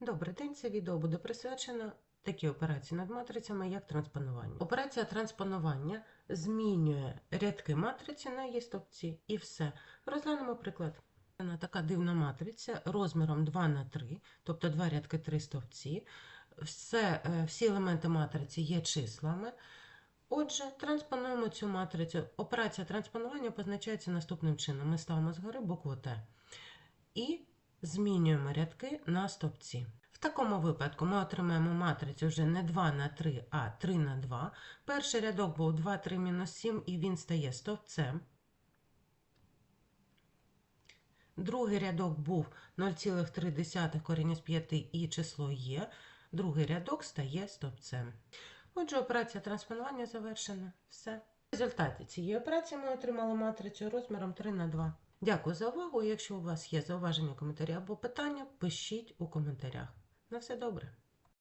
Добрий день, це відео буде присвячено такій операції над матрицями, як транспонування. Операція транспонування змінює рядки матриці на її стовпці і все. Розглянемо приклад. Така дивна матриця розміром 2 на 3, тобто 2 рядки 3 стовпці. Все, е, всі елементи матриці є числами. Отже, транспонуємо цю матрицю. Операція транспонування позначається наступним чином. Ми ставимо згори букву Т і змінюємо рядки на стовпці. В такому випадку ми отримаємо матрицю вже не 2 на 3, а 3 на 2. Перший рядок був 2, 3, мінус 7, і він стає стовпцем. Другий рядок був 0,3 корінь з 5 і число є. Другий рядок стає стовпцем. Отже, операція транспонування завершена. Все. В результаті цієї операції ми отримали матрицю розміром 3 на 2. Дякую за увагу. Якщо у вас є зауваження, коментарі або питання, пишіть у коментарях. На все добре.